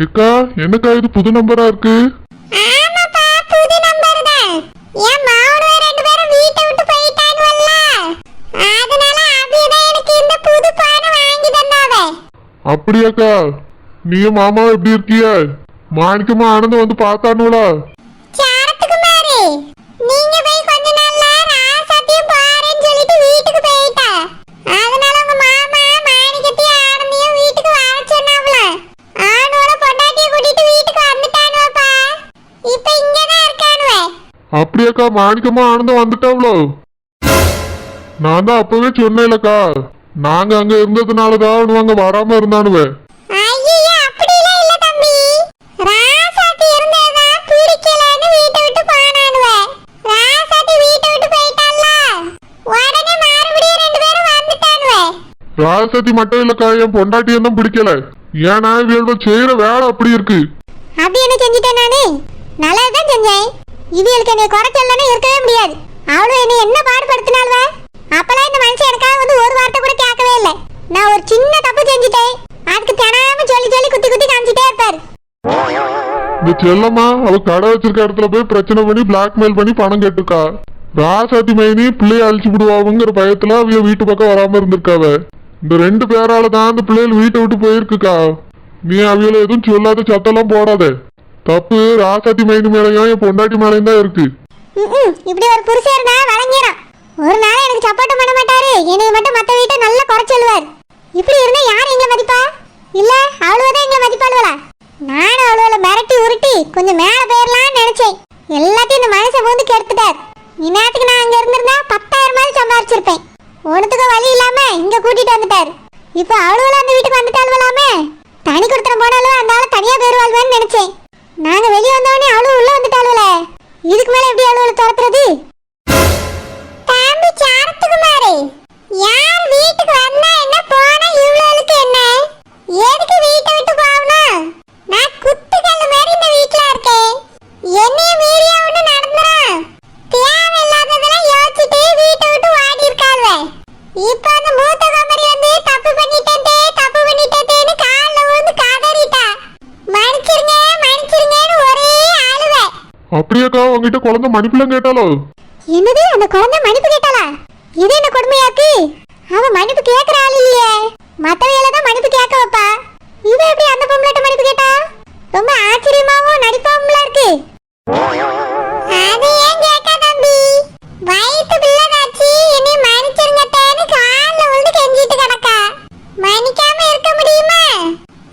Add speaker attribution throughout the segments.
Speaker 1: ஏக்கா என்னக்கா இது புது நம்பரா இருக்கு? அப்படியாக்கா நீயும் மாமாவும் எப்படி இருக்கிய? மாணிக்கமா ஆனந்தம் வந்து பார்த்தானுங்களா
Speaker 2: சாரத்துக்கு மாறு நீங்க போய் கொஞ்ச நாள்ல ராசாத்தையும் பாருன்னு சொல்லிட்டு வீட்டுக்கு போயிட்டா அதனால உங்க மாமா மாணிக்கத்தையும் ஆனந்தையும் வீட்டுக்கு வர சொன்னாப்ல ஆனோட பொண்டாட்டிய கூட்டிட்டு வீட்டுக்கு வந்துட்டானுவப்பா இப்ப இங்கதான் இருக்கானுவே
Speaker 1: அப்படியாக்கா மாணிக்கமா ஆனந்தம் வந்துட்டாவ்ளோ. நான் தான் அப்பவே சொன்னேன்லக்கா நாங்க அங்க இருந்ததுனாலதான் அவனு அங்க வராம இருந்தானுவே. ராசதி மட்டும் இல்லக்கா என் பொண்டாட்டியும் தான் பிடிக்கல. ஏன்னா இவளோட செய்யற வேலை அப்படி இருக்கு.
Speaker 2: அப்படி என்ன செஞ்சுட்டேன் நானு? நல்லதுதான் செஞ்சேன். இவளுக்கு என்னை குறைச்சல்லன்னு இருக்கவே முடியாது. அவளும் என்னை என்ன பாடுபடுத்தினாள்வ? அப்பெல்லாம் இந்த மனுஷன் எனக்காக வந்து ஒரு வார்த்தை கூட கேட்கவே இல்லை. நான் ஒரு சின்ன தப்பு செஞ்சுட்டேன். அதுக்கு தினாம சொல்லி சொல்லி குத்தி குத்தி காமிச்சிட்டே இருப்பாரு.
Speaker 1: இந்த செல்லம்மா அவ கடை வச்சிருக்க இடத்துல போய் பிரச்சனை பண்ணி பிளாக்மெயில் பண்ணி பணம் கேட்டிருக்கா. ராசாத்தி மைனி பிள்ளைய அழிச்சு விடுவாங்கிற பயத்துல அவிய வீட்டு பக்கம் வராம இருந்திருக்காவ. இந்த ரெண்டு பேரால தான் அந்த பிள்ளைகள் வீட்டை விட்டு போயிருக்குக்கா. நீ அவியல எதுவும் சொல்லாத சத்தம்லாம் போடாத. தப்பு ராசாத்தி மைனி மேலையும் என் பொண்டாட்டி மேலையும் தான் இருக்கு?
Speaker 2: இப்படி ஒரு புருஷன் இருந்தா வழங்கிறான் ஒரு நாள் எனக்கு சப்போர்ட் பண்ண மாட்டாரு. என்னை மட்டும் மத்த வீட்டை நல்லா குறைச்சல்வார் இப்படி இருந்தா யார் எங்களை மதிப்பா இல்ல அவ்வளவுதான் எங்களை மதிப்பாளுவலா நானும் அவ்வளவுல மிரட்டி உருட்டி கொஞ்சம் மேல போயிடலாம்னு நினைச்சேன் எல்லாத்தையும் இந்த மனுஷன் வந்து கெடுத்துட்டார் இந்நேரத்துக்கு நான் அங்க இருந்திருந்தா பத்தாயிரம் மாதிரி சம்பாரிச்சிருப்பேன் ஒன்றுத்துக்கும் வழி இல்லாம இங்க கூட்டிட்டு வந்துட்டாரு இப்போ அவ்வளவுல அந்த வீட்டுக்கு வந்துட்டாளுவலாமே தனி கொடுத்துற போனாலும் அந்த ஆளு தனியா போயிருவாள்வான்னு நினைச்சேன் நாங்க வெளியே வந்தவொடனே அவளும் உள்ள வந்துட்டாளுவல இதுக்கு மேல எப்படி அலுவல துரத்துறது தம்பி சாரத்துக்குமாரு யார் வீட்டுக்கு வந்தா என்ன போனா இவ்வளவுக்கு என்ன எதுக்கு வீட்டை விட்டு போகணும் நான் குத்துக்கல்லு மாதிரி இந்த வீட்ல இருக்கேன் என்னைய மீறியா ஒண்ணு நடந்துரும் தேவையில்லாததெல்லாம் யோசிச்சுட்டு வீட்டை விட்டு ஓடி இருக்காள்வ இப்ப அந்த மூத்த கம்பெனி வந்து தப்பு பண்ணிட்டேன் தே, தப்பு பண்ணிட்டேன்னு கால்ல விழுந்து காதறிட்டா மன்னிச்சிருங்க மன்னிச்சிருங்கன்னு ஒரே அழுவை
Speaker 1: அப்படியாக்கா உங்ககிட்ட குழந்தை மன்னிப்புலாம் கேட்டாலோ?
Speaker 2: என்னது? அந்த குழந்தை மன்னிப்பு கேட்டாளா இது என்ன கொடுமையாக்கு அவ மன்னிப்பு கேக்குற ஆள் இல்லையே மத்தவையில தான் மன்னிப்பு கேட்க வைப்பா இவ எப்படி அந்த பொம்பளைட்ட மன்னிப்பு கேட்டா ரொம்ப ஆச்சரியமாவும் நடிப்பாவும்ல இருக்கு அது ஏன் கேட்க தம்பி வயித்து பிள்ளைதாச்சி என்னை மன்னிச்சிருங்கட்டேன்னு கால்ல விழுந்து கெஞ்சிட்டு கிடக்கா மன்னிக்காம இருக்க முடியுமா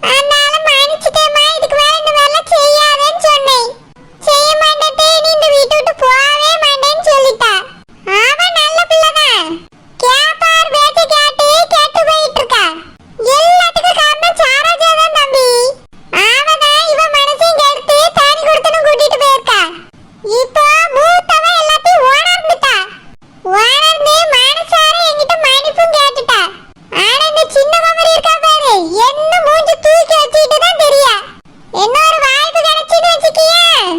Speaker 2: அதனால மன்னிச்சிட்டேம்மா இதுக்கு மேல இந்த வேலை செய்யாதேன்னு சொன்னேன் செய்ய மாட்டேன் நீ இந்த வீட்டை விட்டு போகவே மாட்டேன்னு சொல்லிட்டா அவன் நல்ல பிள்ளைதான் கேப்பார் பேச்ச கேட்டு கேட்டு போயிட்டு இருக்கா எல்லாத்துக்கும் காரணம் சாராஜா தான் தம்பி அவதான் இவ மனசையும் கெடுத்து தனி கொடுத்தனும் கூட்டிட்டு போயிருக்கா இப்போ மூத்தவ எல்லாத்தையும் உணர்ந்துட்டா உணர்ந்து மனசார என்கிட்ட மன்னிப்பும் கேட்டுட்டா ஆனா இந்த சின்ன குமரி இருக்கா பாரு என்ன மூஞ்சி தூக்கி வச்சுக்கிட்டு தான் தெரியா இன்னொரு வாய்ப்பு கிடைச்சுன்னு வச்சுக்கியேன்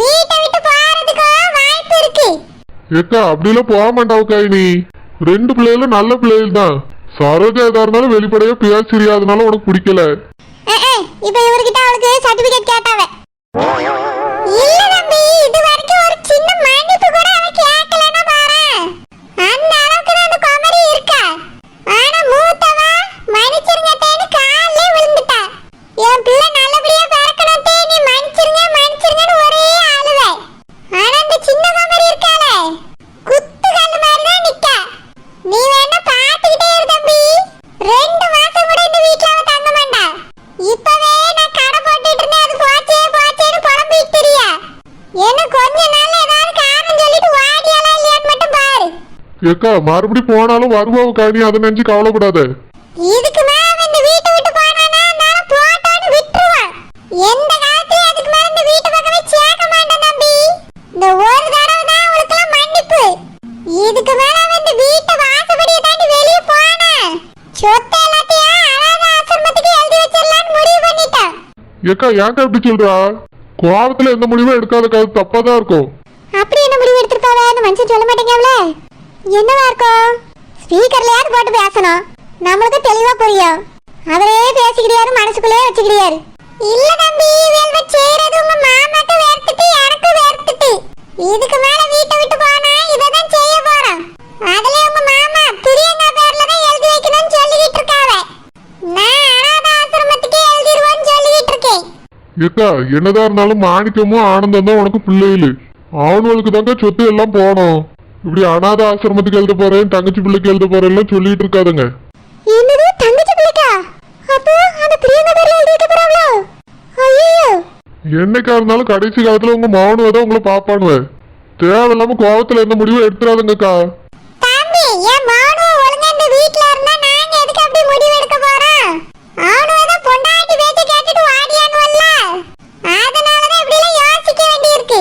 Speaker 2: வீட்டை விட்டு போறதுக்கும் வாய்ப்பு இருக்கு
Speaker 1: ஏக்கா அப்படிலாம் போக மாட்டாவுக்கா நீ ரெண்டு பிள்ளைகளும் நல்ல பிள்ளைகள் தான். சரோஜா எதா இருந்தாலும் வெளிப்படையா பேசுறியா அதனால உனக்கு பிடிக்கல.
Speaker 2: இப்ப இவர்கிட்ட அவளுக்கு சர்டிபிகேட் கேட்டாவ இல்ல தம்பி இது வரைக்கும் ஒரு சின்ன மன்னிப்பு கூட அவ கேட்கலன்னா பாரு அந்த அளவுக்கு தான் அந்த குமரி இருக்கா ஆனா மூத்தவ மன்னிச்சிருங்க தேனு கால்ல விழுந்துட்டா என் பிள்ளை நல்லபடியா பிறக்கணும் தே நீ மன்னிச்சிருங்க மன்னிச்சிருங்கன்னு ஒரே அழுவ ஆனா இந்த சின்ன குமரி இருக்காளே குத்துக்கல்லு மாதிரி தான் நிக்கா நீ வேணா பாத்துக்கிட்டே இரு தம்பி ரெண்டு மாசம் கூட இந்த வீட்ல அவ தங்க மாட்டா இப்பவே நான் கடை போட்டுட்டு இருந்தேன் அது போச்சே போச்சேன்னு புலம்பிட்டு தெரியா என்ன கொஞ்ச நாள்ல ஏதாவது காரணம் சொல்லிட்டு வாடியாலா இல்லையான்னு மட்டும் பாரு
Speaker 1: ஏக்கா மறுபடி போனாலும் வருவாவுக்கா நீ அதை நினைச்சு கவலைப்படாத.
Speaker 2: இதுக்கு மேல இந்த வீட்டை விட்டு போனானா நான் போட்டான்னு விட்டுருவான். எந்த காலத்துலயும் அதுக்கு மேல இந்த வீட்டு பக்கமே சேர்க்க மாட்டேன் தம்பி. இந்த ஒரு தடவை தான் அவளுக்கெல்லாம் மன்னிப்பு. இதுக்கு மேல இந்த வீட்டை வாசப்படியை தாண்டி வெளியே போனா சொத்து எல்லாத்தையும் அனாதை ஆசிரமத்துக்கு எழுதி வச்சிடலான்னு முடிவு பண்ணிட்டான்.
Speaker 1: ஏக்கா ஏக்கா இப்படி சொல்றா? கோபத்துல எந்த முடிவும் எடுக்காதக்கா அது தப்பா தான் இருக்கும்.
Speaker 2: அப்படி என்ன முடிவு எடுத்திருப்பாவே அந்த மனுஷன் சொல்ல மாட்டேங்கல என்னவா இருக்கும்? ஸ்பீக்கர்லயாவது போட்டு பேசணும்? நம்மளுக்கு தெளிவா புரியும். அவரே பேசிக்கிறியாரு மனசுக்குள்ளேயே வச்சுக்கிறியாரு இல்ல தம்பி இவள் செய்யறது உங்க மாமாக்கு வேர்த்துட்டு எனக்கு வேர்த்துட்டு இதுக்கு மேல வீட்டை விட்டு போனா இததான் செய்ய போறோம் அதுல உங்க மாமா துரியங்கா பேர்ல தான் எழுதி வைக்கணும்னு சொல்லிக்கிட்டு இருக்காவ. நான் அனாத ஆசிரமத்துக்கு எழுதிடுவோம்னு சொல்லிக்கிட்டு இருக்கேன்.
Speaker 1: ஏக்கா என்னதான் இருந்தாலும் மாணிக்கமும் ஆனந்தம் தான் உனக்கு பிள்ளைகளு அவனுங்களுக்கு தாங்க சொத்து எல்லாம் போனோம். இப்படி அனாத ஆசிரமத்துக்கு எழுத போறேன் தங்கச்சி பிள்ளைக்கு எழுத போறேன் சொல்லிட்டு இருக்காதுங்க.
Speaker 2: என்னது? தங்கச்சி பிள்ளைக்கா? அப்போ அந்த பிரியங்கா பேர்ல எழுதி வைக்க போறாங்களோ? ஐயோ
Speaker 1: என்னைக்கா இருந்தாலும் கடைசி காலத்துல உங்க மௌனம் தான் உங்களை பாப்பானுவ தேவையில்லாம கோவத்துல எந்த முடிவும் எடுத்துறாதுங்கக்கா.
Speaker 2: தம்பி என் மானு ஒழுங்கா இந்த வீட்ல இருந்தா நாங்க எதுக்கு அப்படி முடிவு எடுக்க போறோம் அவனு தான் பொண்டாட்டி பேச்ச கேட்டுட்டு வாடியானுவல்ல அதனால தான் இப்படி எல்லாம் யோசிக்க வேண்டியிருக்கு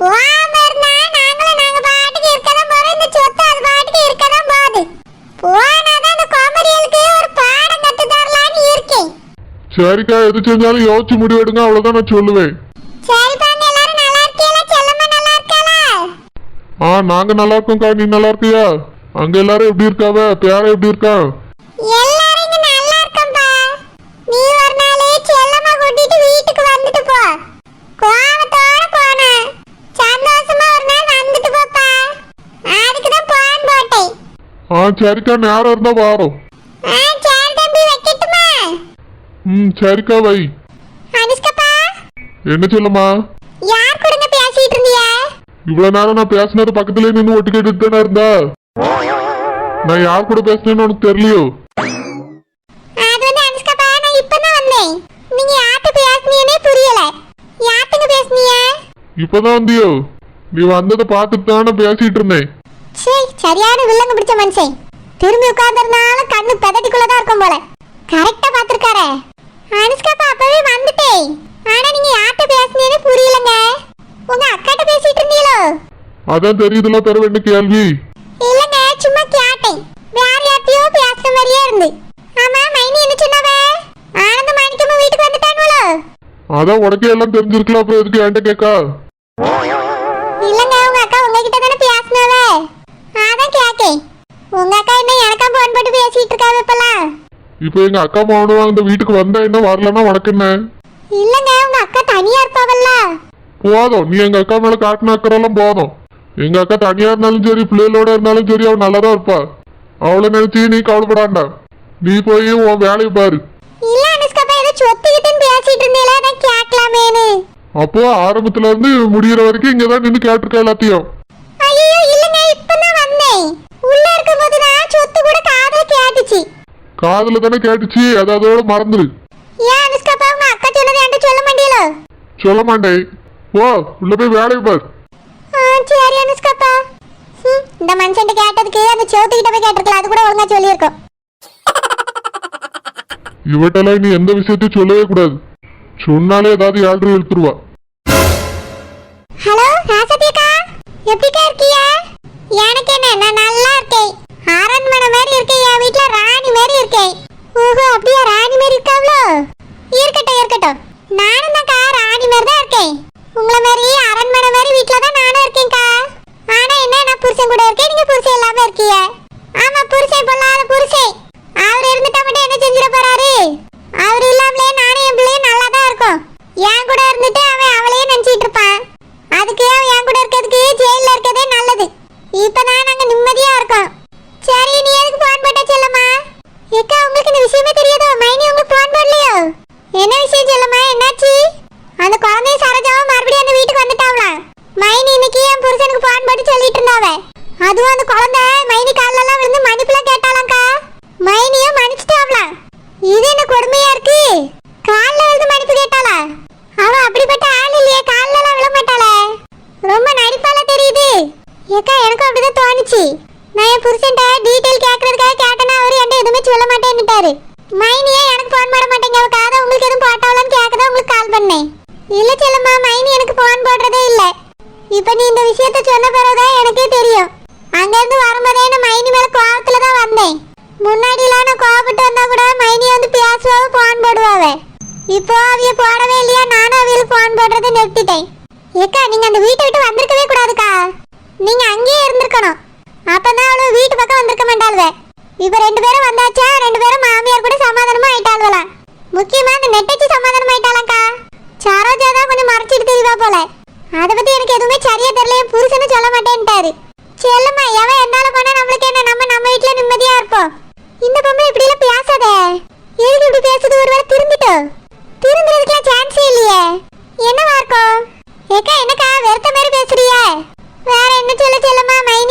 Speaker 2: போகாம இருந்தா நாங்களும் நாங்க பாட்டுக்கு இருக்கதான் போறோம் இந்த சொத்து அது பாட்டுக்கு இருக்கதான் போகுது போனாதான் அந்த கோமரியலுக்கு ஒரு பாடம் கத்து தரலான்னு இருக்கேன்
Speaker 1: சரிக்கா எது செஞ்சாலும் யோசிச்சு முடிவெடுங்க அவ்வளவுதான் நான் சொல்லுவேன். ஆ நாங்க நல்லா இருக்கோம்க்கா நீ நல்லா இருக்கியா? அங்க எல்லாரும் எப்படி இருக்காவ? பேர எப்படி
Speaker 2: போட்டேன்.
Speaker 1: ஆ சரிக்கா நேரம் இருந்தா வாரோம்
Speaker 2: ஆ சரி தம்பி வைக்கட்டுமா
Speaker 1: ம் சரிக்கா வை.
Speaker 2: அனுஷ்கப்பா?
Speaker 1: என்ன சொல்லுமா?
Speaker 2: யார் கூடங்க பேசிட்டு இருந்தீங்க
Speaker 1: இவ்வளவு நேரம் நான் பேசினது பக்கத்துலயே நின்று ஒட்டு கேட்டுட்டு தானே இருந்தா? நான் யார் கூட பேசினேன்னு உனக்கு தெரியலையோ?
Speaker 2: அது வந்து அனுஷ்கப்பா நான் இப்பதான் வந்தேன். நீங்க யார்கிட்ட பேசுனீங்கன்னே புரியல. யார்கிட்ட பேசுனீங்க?
Speaker 1: இப்பதான் வந்தியோ? நீ வந்ததை பார்த்துட்டு தானே பேசிட்டு இருந்தேன்.
Speaker 2: சே சரியான வில்லங்க பிடிச்ச மனுஷன். திரும்பி உட்கார்ந்ததுனால கண்ணு பெதட்டிக்குள்ளதான் இருக்கும் போல. கரெக்டா பாத்திருக்காரு அனுஷ்காப்பா அப்பவே வந்துட்டேன் ஆனா நீங்க யார்கிட்ட பேசுனீங்கன்னு புரியலங்க. உங்க அக்காட்ட பேசிட்டு இருந்தீங்களோ?
Speaker 1: அதான் தெரியுதுல பெற என்ன கேள்வி.
Speaker 2: இல்லங்க சும்மா கேட்டேன். வேற யார்கிட்டயோ பேசுற மாதிரியே இருந்து. ஆமா மைனி என்ன சொன்னாவ? ஆனந்த மாணிக்கமா வீட்டுக்கு வந்துட்டானுவளோ?
Speaker 1: அதான் உனக்கே எல்லாம் தெரிஞ்சிருக்கலாம் அப்புறம் எதுக்கு என்கிட்ட கேட்கா?
Speaker 2: இல்லங்க உங்க அக்கா உங்ககிட்ட தானே பேசினாவ? அதான் கேக்கேன் உங்க அக்கா என்ன எனக்கா போன் போட்டு பேசிட்டு இருக்காவ இப்பெல்லாம்?
Speaker 1: இப்போ எங்க அக்கா மாவனும் அந்த வீட்டுக்கு வந்தா என்ன வரலன்னா உனக்கு என்ன?
Speaker 2: இல்லங்க உங்க அக்கா தனியா இருப்பாவல்ல.
Speaker 1: போதும். நீ எங்க அக்கா மேல காட்டின அக்கறெல்லாம் போதும். எங்க அக்கா தனியா இருந்தாலும் சரி பிள்ளைகளோட இருந்தாலும் சரி அவள் நல்லதா இருப்பா. அவளை நினைச்சு நீ கவலைப்படாண்டா. நீ போய் உன் வேலையை பாரு.
Speaker 2: இல்ல அனுஷ்காப்பா ஏதோ சொத்து கிட்டுன்னு பேசிட்டு கேட்கலாமேனு
Speaker 1: அப்போ ஆரம்பத்துல இருந்து முடியிற வரைக்கும் இங்கதான் நின்று கேட்டிருக்க எல்லாத்தையும்
Speaker 2: ஐயோ இல்லங்க இப்பதான் வந்தேன் உள்ள இருக்கும்போது தான் சொத்து கூட காதுல கேட்டுச்சு
Speaker 1: காதுல தானே கேட்டுச்சு? அது அதோட மறந்துரு.
Speaker 2: ஏன் அக்கா சொன்னது என்கிட்ட சொல்ல மாட்டீங்களோ?
Speaker 1: சொல்ல மாட்டேன். ஓ உள்ள போய் வேலையை பாரு.
Speaker 2: சரி அனுஷ்காப்பா இந்த மனுஷன்ட்ட கேட்டதுக்கு அந்த செவத்துக்கிட்ட போய் கேட்டிருக்கலாம் அது கூட ஒழுங்கா சொல்லியிருக்கோம்.
Speaker 1: இவட்டெல்லாம் நீ எந்த விஷயத்தையும் சொல்லவே கூடாது. சொன்னாலே ஏதாவது ஏழ்ரை இழுத்துருவா.
Speaker 2: ஹலோ ராசதி அக்கா எப்படிக்கா இருக்கீங்க எனக்கு என்ன நான் நல்லா இருக்கேன். அரண்மனை மாதிரி இருக்கேன் என் ராணி மாதிரி இருக்கேன். ஓஹோ அப்படியா? ராணி மாதிரி இருக்காவளோ? இருக்கட்டும் இருக்கட்டும். நானும் தான் ராணி மாதிரி தான் இருக்கேன் உங்களை மாதிரி அரண்மனை மாதிரி வீட்ல தான் நானும் இருக்கேன்க்கா ஆனா என்ன நான் புருஷன் கூட இருக்கேன் நீங்க புருஷன் இல்லாம இருக்கீங்க ஆமா புருஷன் பொல்லாத புருஷன் அவர் இருந்துட்டா மட்டும் என்ன செஞ்சிட போறாரு அவர் இல்லாமலே நானும் என் பிள்ளையும் நல்லா தான் இருக்கோம் என் கூட இருந்துட்டு அவன் அவளையே நினைச்சிட்டு இருப்பான் அதுக்கு அவன் என் கூட இருக்கிறதுக்கு ஜெயில இருக்கதே நல்லது இப்பதான் நாங்க நிம்மதியா இருக்கோம் சரி நீ எதுக்கு போன் போட்ட செல்லம்மா ஏக்கா உங்களுக்கு இந்த விஷயமே தெரியாதோ மைனி உங்களுக்கு போன் போடலையோ என்ன விஷயம் செல்லம்மா என்னாச்சு அந்த குழந்தைய சரோஜாவும் மறுபடியும் அந்த வீட்டுக்கு வந்துட்டாவலாம் மைனி இன்னைக்கு என் புருஷனுக்கு போன் போட்டு சொல்லிட்டு இருந்தாவ அதுவும் அந்த குழந்தை மைனி கால்ல எல்லாம் விழுந்து மன்னிப்புலாம் கேட்டாலாம்க்கா மைனியும் மன்னிச்சிட்டாவலாம் இது என்ன கொடுமையா இருக்கு கால்ல விழுந்து மன்னிப்பு கேட்டாளா அவ அப்படிப்பட்ட ஆள் இல்லையே கால்ல எல்லாம் விழ மாட்டாளே ரொம்ப நடிப்பால தெரியுது ஏக்கா எனக்கும் தோணுச்சு? நான் என் புருஷன்ட்ட டீட்டெயில் கேட்கறதுக்காக கேட்டேன்னா அவர் என்கிட்ட எதுவுமே சொல்ல மாட்டேன்னுட்டாரு. மைனியே எனக்கு ஃபோன் பண்ண மாட்டேங்க. அவக்காக உங்களுக்கு எதுவும் போட்டாவலான்னு கேட்க தான் உங்களுக்கு கால் பண்ணேன். இல்ல செல்லம்மா மைனி எனக்கு ஃபோன் போடுறதே இல்ல. இப்ப நீ இந்த விஷயத்த சொன்ன பிறகுதான் எனக்கே தெரியும். அங்க இருந்து வரும்போதே நான் மைனி மேல கோவத்துல தான் வந்தேன். முன்னாடிலாம் நான் கோவப்பட்டு வந்தா கூட மைனி வந்து பேசுவாவ ஃபோன் போடுவாவ. இப்போ அவிய போடவே இல்லையா? நானும் அவியலுக்கு ஃபோன் போடுறதை நிறுத்திட்டேன். ஏக்கா நீங்க அந்த வீட்டை விட்டு வந்திருக்கவே கூடாதுக்கா. நீங்க அங்கேயே இருந்திருக்கணும். அப்பதான் அவளோ வீட்டு பக்கம் வந்திருக்க மாட்டாளுவ. இப்ப ரெண்டு பேரும் வந்தாச்சா? ரெண்டு பேரும் மாமியார் கூட சமாதானமா ஆயிட்டாளுவலாம் முக்கியமா அந்த நெட்டச்சி சமாதானம் ஆயிட்டாளக்கா? சரோஜா தான் கொஞ்சம் மறைச்சிட்டு தெரியவா போல. அதை பத்தி எனக்கு எதுவுமே சரியா தெரியல என் புருஷனும் சொல்ல மாட்டேன்ட்டாரு. செல்லம்மா எவன் என்னால போனா நம்மளுக்கு என்ன? நம்ம நம்ம வீட்டுல நிம்மதியா இருப்போம். இந்த பொம்பளை இப்படி எல்லாம் பேசாத. எதுக்கு இப்படி பேசுது? ஒருவேளை திரும்பிட்டோம் திருந்துறதுக்குலாம் சான்ஸே இல்லையே. என்னவா இருக்கும்? ஏக்கா என்னக்கா வெறுத்த மாதிரி பேசுறியே. வேற என்ன சொல்ல செல்லம்மா மைனி?